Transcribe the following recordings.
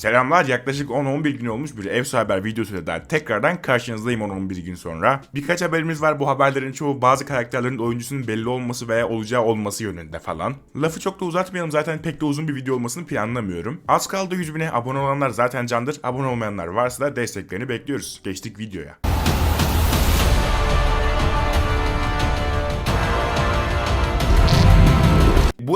Selamlar yaklaşık 10-11 gün olmuş bir Efsa Haber videosuyla daha tekrardan karşınızdayım 10-11 gün sonra. Birkaç haberimiz var bu haberlerin çoğu bazı karakterlerin oyuncusunun belli olması veya olacağı olması yönünde falan. Lafı çok da uzatmayalım zaten pek de uzun bir video olmasını planlamıyorum. Az kaldı 100 bine abone olanlar zaten candır abone olmayanlar varsa da desteklerini bekliyoruz. Geçtik videoya.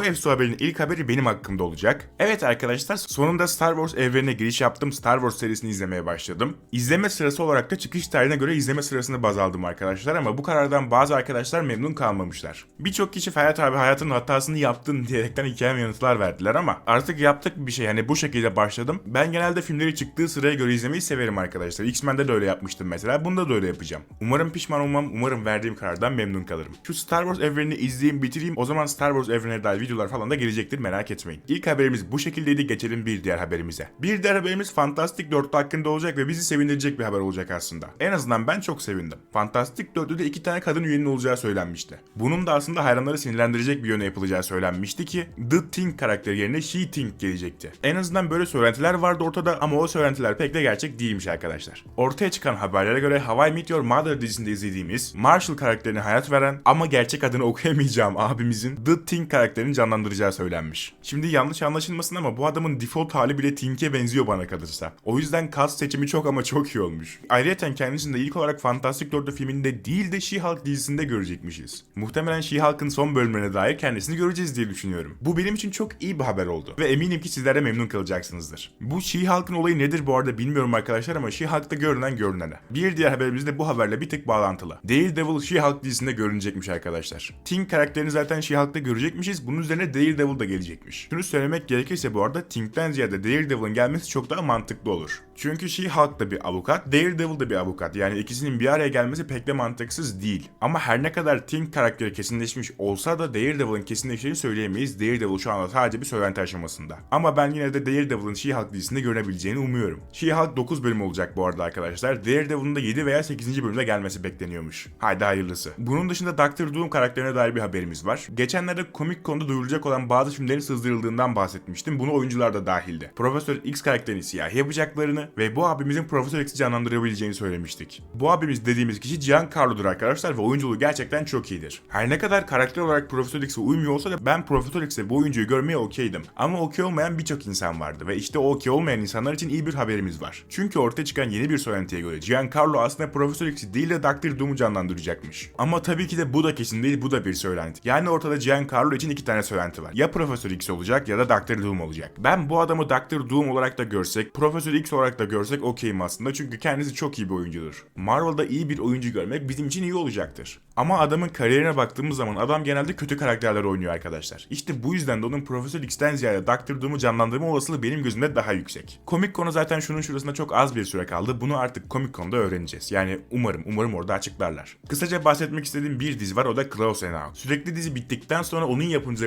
Bu Efsu haberinin ilk haberi benim hakkımda olacak. Evet arkadaşlar sonunda Star Wars evrenine giriş yaptım. Star Wars serisini izlemeye başladım. İzleme sırası olarak da çıkış tarihine göre izleme sırasını baz aldım arkadaşlar ama bu karardan bazı arkadaşlar memnun kalmamışlar. Birçok kişi Ferhat abi hayatın hatasını yaptın diyerekten hikayeme yanıtlar verdiler ama artık yaptık bir şey hani bu şekilde başladım. Ben genelde filmleri çıktığı sıraya göre izlemeyi severim arkadaşlar. X-Men'de de öyle yapmıştım mesela. Bunda da öyle yapacağım. Umarım pişman olmam. Umarım verdiğim karardan memnun kalırım. Şu Star Wars evrenini izleyeyim bitireyim. O zaman Star Wars evrenine dair videolar falan da gelecektir merak etmeyin. İlk haberimiz bu şekildeydi. Geçelim bir diğer haberimize. Bir diğer haberimiz Fantastic 4 hakkında olacak ve bizi sevindirecek bir haber olacak aslında. En azından ben çok sevindim. Fantastic 4'te de iki tane kadın üyenin olacağı söylenmişti. Bunun da aslında hayranları sinirlendirecek bir yöne yapılacağı söylenmişti ki The Thing karakteri yerine She Thing gelecekti. En azından böyle söylentiler vardı ortada ama o söylentiler pek de gerçek değilmiş arkadaşlar. Ortaya çıkan haberlere göre Hawaii Meet Your Mother dizisinde izlediğimiz Marshall karakterine hayat veren ama gerçek adını okuyamayacağım abimizin The Thing karakterini canlandıracağı söylenmiş. Şimdi yanlış anlaşılmasın ama bu adamın default hali bile Thing'e benziyor bana kalırsa. O yüzden cast seçimi çok ama çok iyi olmuş. Ayrıca kendisini de ilk olarak Fantastic Four filminde değil de She-Hulk dizisinde görecekmişiz. Muhtemelen She-Hulk'ın son bölümlerine dair kendisini göreceğiz diye düşünüyorum. Bu benim için çok iyi bir haber oldu. Ve eminim ki sizler de memnun kalacaksınızdır. Bu She-Hulk'ın olayı nedir bu arada bilmiyorum arkadaşlar ama She-Hulk'ta görünen görünene. Bir diğer haberimiz de bu haberle bir tık bağlantılı. Daredevil She-Hulk dizisinde görünecekmiş arkadaşlar. Thing karakterini zaten She-Hulk'ta görecekmişiz. Bunun üzerine Daredevil da gelecekmiş. Şunu söylemek gerekirse bu arada Thing'den ziyade Daredevil'ın gelmesi çok daha mantıklı olur. Çünkü She-Hulk da bir avukat, Daredevil da bir avukat. Yani ikisinin bir araya gelmesi pek de mantıksız değil. Ama her ne kadar Thing karakteri kesinleşmiş olsa da Daredevil'ın kesinleştiğini söyleyemeyiz. Daredevil şu anda sadece bir söylenti aşamasında. Ama ben yine de Daredevil'ın She-Hulk dizisinde görebileceğini umuyorum. She-Hulk 9 bölüm olacak bu arada arkadaşlar. Daredevil'ın da 7 veya 8. bölümde gelmesi bekleniyormuş. Haydi hayırlısı. Bunun dışında Doctor Doom karakterine dair bir haberimiz var. Geçenlerde Comic Con'da duyurulacak olan bazı filmlerin sızdırıldığından bahsetmiştim. Bunu oyuncular da dahildi. Profesör X karakterini siyah yapacaklarını ve bu abimizin Profesör X'i canlandırabileceğini söylemiştik. Bu abimiz dediğimiz kişi Giancarlo'dur arkadaşlar ve oyunculuğu gerçekten çok iyidir. Her ne kadar karakter olarak Profesör X'e uymuyor olsa da ben Profesör X'e bu oyuncuyu görmeye okeydim. Ama okey olmayan birçok insan vardı ve işte o okey olmayan insanlar için iyi bir haberimiz var. Çünkü ortaya çıkan yeni bir söylentiye göre Giancarlo aslında Profesör X'i değil de Doctor Doom'u canlandıracakmış. Ama tabii ki de bu da kesin değil bu da bir söylenti. Yani ortada Giancarlo için iki tane söylenti var. Ya Profesör X olacak ya da Doctor Doom olacak. Ben bu adamı Doctor Doom olarak da görsek, Profesör X olarak da görsek okeyim aslında çünkü kendisi çok iyi bir oyuncudur. Marvel'da iyi bir oyuncu görmek bizim için iyi olacaktır. Ama adamın kariyerine baktığımız zaman adam genelde kötü karakterler oynuyor arkadaşlar. İşte bu yüzden de onun Profesör X'ten ziyade Doctor Doom'u canlandırma olasılığı benim gözümde daha yüksek. Comic Con'a zaten şunun şurasında çok az bir süre kaldı. Bunu artık Comic Con'da öğreneceğiz. Yani umarım, umarım orada açıklarlar. Kısaca bahsetmek istediğim bir dizi var o da and Out. Sürekli dizi bittikten sonra onun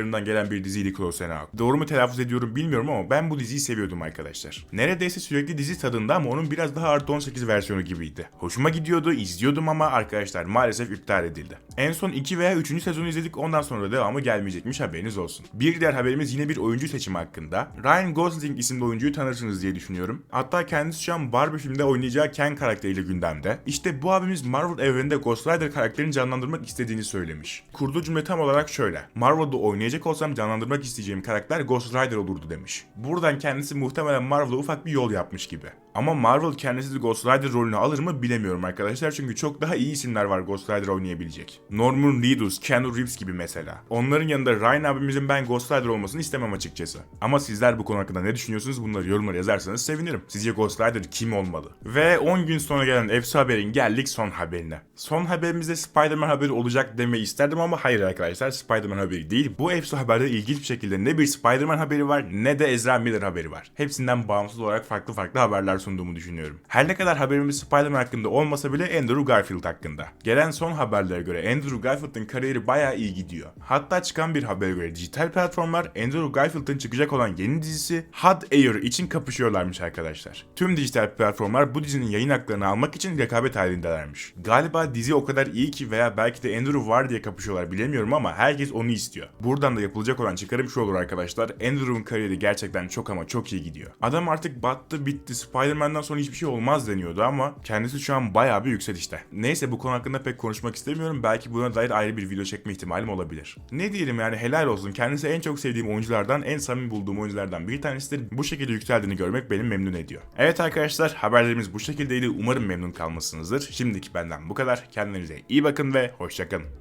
yapımcılarından gelen bir diziydi Close Out. Doğru mu telaffuz ediyorum bilmiyorum ama ben bu diziyi seviyordum arkadaşlar. Neredeyse sürekli dizi tadında ama onun biraz daha artı 18 versiyonu gibiydi. Hoşuma gidiyordu, izliyordum ama arkadaşlar maalesef iptal edildi. En son 2 veya 3. sezonu izledik ondan sonra devamı gelmeyecekmiş haberiniz olsun. Bir diğer haberimiz yine bir oyuncu seçimi hakkında. Ryan Gosling isimli oyuncuyu tanırsınız diye düşünüyorum. Hatta kendisi şu an Barbie filmde oynayacağı Ken karakteriyle gündemde. İşte bu abimiz Marvel evreninde Ghost Rider karakterini canlandırmak istediğini söylemiş. Kurduğu cümle tam olarak şöyle. Marvel'da oynayacak olsam canlandırmak isteyeceğim karakter Ghost Rider olurdu demiş. Buradan kendisi muhtemelen Marvel'a ufak bir yol yapmış gibi. Ama Marvel kendisi de Ghost Rider rolünü alır mı bilemiyorum arkadaşlar çünkü çok daha iyi isimler var Ghost Rider oynayabilecek. Norman Reedus, Keanu Reeves gibi mesela. Onların yanında Ryan abimizin ben Ghost Rider olmasını istemem açıkçası. Ama sizler bu konu hakkında ne düşünüyorsunuz bunları yorumlara yazarsanız sevinirim. Sizce Ghost Rider kim olmalı? Ve 10 gün sonra gelen efsane haberin geldik son haberine. Son haberimizde Spider-Man haberi olacak demeyi isterdim ama hayır arkadaşlar Spider-Man haberi değil. Bu efsane haberde ilginç bir şekilde ne bir Spider-Man haberi var ne de Ezra Miller haberi var. Hepsinden bağımsız olarak farklı farklı haberler sunduğumu düşünüyorum. Her ne kadar haberimiz Spider-Man hakkında olmasa bile Andrew Garfield hakkında. Gelen son haberlere göre Andrew Garfield'ın kariyeri bayağı iyi gidiyor. Hatta çıkan bir habere göre dijital platformlar Andrew Garfield'ın çıkacak olan yeni dizisi Hot Air için kapışıyorlarmış arkadaşlar. Tüm dijital platformlar bu dizinin yayın haklarını almak için rekabet halindelermiş. Galiba dizi o kadar iyi ki veya belki de Andrew var diye kapışıyorlar bilemiyorum ama herkes onu istiyor. Buradan da yapılacak olan çıkarım şu olur arkadaşlar. Andrew'un kariyeri gerçekten çok ama çok iyi gidiyor. Adam artık battı bitti Spider-Man'den sonra hiçbir şey olmaz deniyordu ama kendisi şu an bayağı bir yükselişte. Neyse bu konu hakkında pek konuşmak istemiyorum. Belki buna dair ayrı bir video çekme ihtimalim olabilir. Ne diyelim yani helal olsun. Kendisi en çok sevdiğim oyunculardan, en samimi bulduğum oyunculardan bir tanesidir. Bu şekilde yükseldiğini görmek beni memnun ediyor. Evet arkadaşlar haberlerimiz bu şekildeydi. Umarım memnun kalmışsınızdır. Şimdiki benden bu kadar. Kendinize iyi bakın ve hoşçakalın.